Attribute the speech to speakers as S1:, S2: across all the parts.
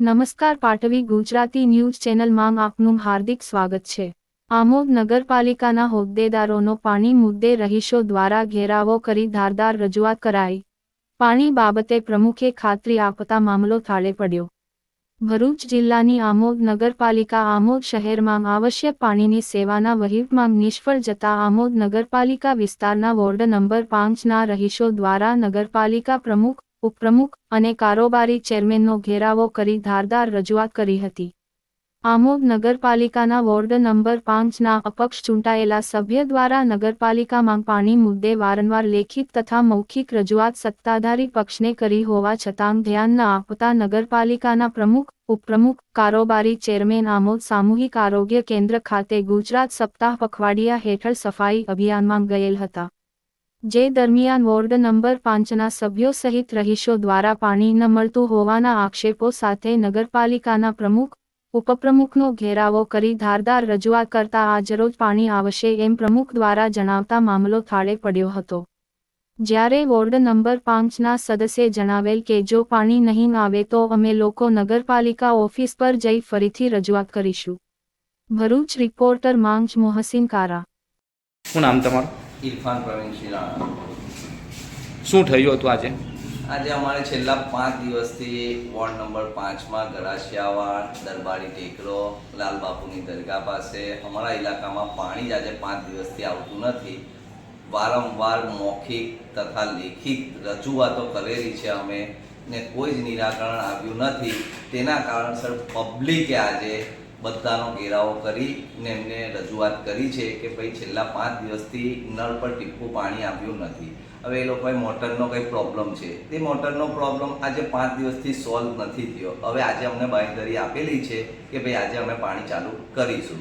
S1: નમસ્કાર પાટવી ગુજરાતી ન્યૂઝ ચેનલમાં આપનું હાર્દિક સ્વાગત છે. આમોદ નગરપાલિકાના હોદ્દેદારોનો પાણી મુદ્દે રહીશો દ્વારા ઘેરાવો કરી ધારદાર રજૂઆત કરાઈ. પાણી બાબતે પ્રમુખે ખાતરી આપતા મામલો થાળે પડ્યો. ભરૂચ જિલ્લાની આમોદ નગરપાલિકા આમોદ શહેરમાં આવશ્યક પાણીની સેવાના વહીવટમાં નિષ્ફળ જતા આમોદ નગરપાલિકા વિસ્તારના વોર્ડ નંબર પાંચના રહીશો દ્વારા નગરપાલિકા પ્રમુખ ઉપપ્રમુખ અને કારોબારી ચેરમેનનો ઘેરાવો કરી ધારદાર રજૂઆત કરી હતી. આમોદ નગરપાલિકાના વોર્ડ નંબર પાંચના અપક્ષ ચૂંટાયેલા સભ્ય દ્વારા નગરપાલિકામાં પાણી મુદ્દે વારંવાર લેખિત તથા મૌખિક રજૂઆત સત્તાધારી પક્ષને કરી હોવા છતાં ધ્યાન ન આપતા નગરપાલિકાના પ્રમુખ, ઉપપ્રમુખ, કારોબારી ચેરમેન આમોદ સામૂહિક આરોગ્ય કેન્દ્ર ખાતે ગુજરાત સપ્તાહ પખવાડિયા હેઠળ સફાઈ અભિયાનમાં ગયેલ હતા. જે દરમિયાન વોર્ડ નંબર પાંચના સભ્યો સહિત રહીશો દ્વારા પાણી ન મળતું હોવાના આક્ષેપો સાથે નગરપાલિકાના પ્રમુખ, ઉપપ્રમુખનો ઘેરાવો કરી ધારદાર રજૂઆત કરતા આજરોજ પાણી આવશે એમ પ્રમુખ દ્વારા જણાવતા મામલો થાળે પડ્યો હતો. જ્યારે વોર્ડ નંબર પાંચના સદસ્યે જણાવેલ કે જો પાણી નહીં આવે તો અમે લોકો નગરપાલિકા ઓફિસ પર જઈ ફરીથી રજૂઆત કરીશું. ભરૂચ રિપોર્ટર માંગ મોહસિન કારા.
S2: શું નામ તમારું?
S3: ઇરફાન પ્રવીણ શિરાણા
S2: શું થયું હતું આજે?
S3: આજે અમારે છેલ્લા પાંચ દિવસથી વોર્ડ નંબર પાંચમાં ગરાસિયાવાડ દરબારી ટેકરો લાલબાપુની દરગાહ પાસે અમારા ઇલાકામાં પાણી જ આજે પાંચ દિવસથી આવતું નથી. વારંવાર મૌખિક તથા લેખિત રજૂઆતો કરેલી છે અમે ને કોઈ જ નિરાકરણ આવ્યું નથી. તેના કારણસર પબ્લિકે આજે બધાનો ઘેરાવો કરી ને એમને રજૂઆત કરી છે કે ભાઈ છેલ્લા પાંચ દિવસથી નળ પર ટીપું પાણી આવ્યું નથી. હવે એ લોકોએ મોટરનો કંઈ પ્રોબ્લેમ છે. તે મોટરનો પ્રોબ્લેમ આજે પાંચ દિવસથી સોલ્વ નથી થયો. હવે આજે અમને બાંયધરી આપેલી છે કે ભાઈ આજે અમે પાણી ચાલુ કરીશું.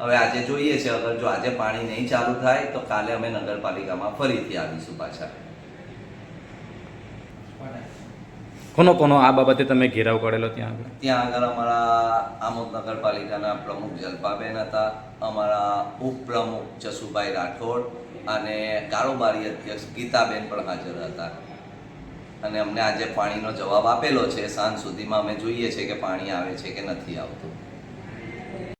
S3: હવે આજે જોઈએ છે, અગર જો આજે પાણી નહીં ચાલુ થાય તો કાલે અમે નગરપાલિકામાં ફરીથી આવીશું પાછા.
S2: કોનો કોનો આ બાબતે તમે ઘેરાવ કરેલો ત્યાં આગળ?
S3: ત્યાં આગળ અમારા આમોદ નગરપાલિકાના પ્રમુખ જલપાબેન હતા, અમારા ઉપપ્રમુખ જસુભાઈ રાઠોડ અને કારોબારી અધ્યક્ષ ગીતાબેન પણ હાજર હતા. અને અમને આજે પાણીનો જવાબ આપેલો છે, સાંજ સુધીમાં અમે જોઈએ છે કે પાણી આવે છે કે નથી આવતું.